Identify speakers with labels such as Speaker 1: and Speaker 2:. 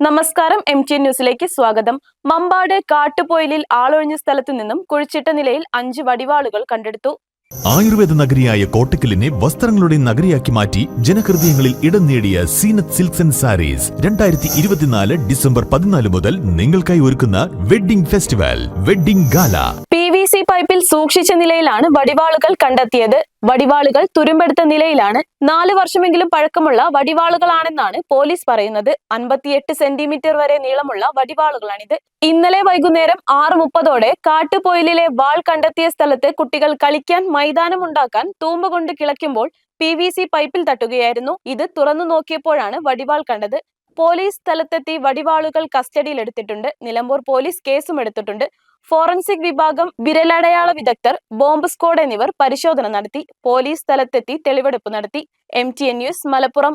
Speaker 1: നമസ്കാരം M T ന്യൂസിലേക്ക് സ്വാഗതം. മമ്പാട് കാട്ടുപോയിലിൽ ആളൊഴിഞ്ഞ സ്ഥലത്തു നിന്നും കുഴിച്ചിട്ട നിലയിൽ അഞ്ച് വടിവാളുകൾ കണ്ടെടുത്തു.
Speaker 2: ആയുർവേദ നഗരിയായ കോട്ടക്കലിനെ വസ്ത്രങ്ങളുടെ നഗരിയാക്കി മാറ്റി ജനഹൃദയങ്ങളിൽ ഇടം നേടിയ സീനത്ത് സിൽക്സ് ആൻഡ് സാരീസ് രണ്ടായിരത്തി ഇരുപത്തിനാല് ഡിസംബർ പതിനാല് മുതൽ നിങ്ങൾക്കായി ഒരുക്കുന്ന വെഡ്ഡിംഗ് ഫെസ്റ്റിവൽ വെഡ്ഡിംഗ് ഗാല.
Speaker 1: സി പൈപ്പിൽ സൂക്ഷിച്ച നിലയിലാണ് വടിവാളുകൾ കണ്ടെത്തിയത്. വടിവാളുകൾ തുരുമ്പെടുത്ത നിലയിലാണ്. നാല് വർഷമെങ്കിലും പഴക്കമുള്ള വടിവാളുകളാണെന്നാണ് പോലീസ് പറയുന്നത്. അൻപത്തിയെട്ട് സെന്റിമീറ്റർ വരെ നീളമുള്ള വടിവാളുകളാണിത്. ഇന്നലെ വൈകുന്നേരം ആറ് മുപ്പതോടെ കാട്ടുപോയിലെ വാൾ കണ്ടെത്തിയ സ്ഥലത്ത് കുട്ടികൾ കളിക്കാൻ മൈതാനം ഉണ്ടാക്കാൻ തൂമ്പ കൊണ്ട് കിളയ്ക്കുമ്പോൾ പി വി സി പൈപ്പിൽ തട്ടുകയായിരുന്നു. ഇത് തുറന്നു നോക്കിയപ്പോഴാണ് വടിവാൾ കണ്ടത്. പോലീസ് സ്ഥലത്തെത്തി വടിവാളുകൾ കസ്റ്റഡിയിലെടുത്തിട്ടുണ്ട്. നിലമ്പൂർ പോലീസ് കേസും എടുത്തിട്ടുണ്ട്. ഫോറൻസിക് വിഭാഗം വിരലടയാള വിദഗ്ധർ ബോംബ് സ്ക്വാഡ് എന്നിവർ പരിശോധന നടത്തി പോലീസ് സ്ഥലത്തെത്തി തെളിവെടുപ്പ് നടത്തി. M T N news Malappuram.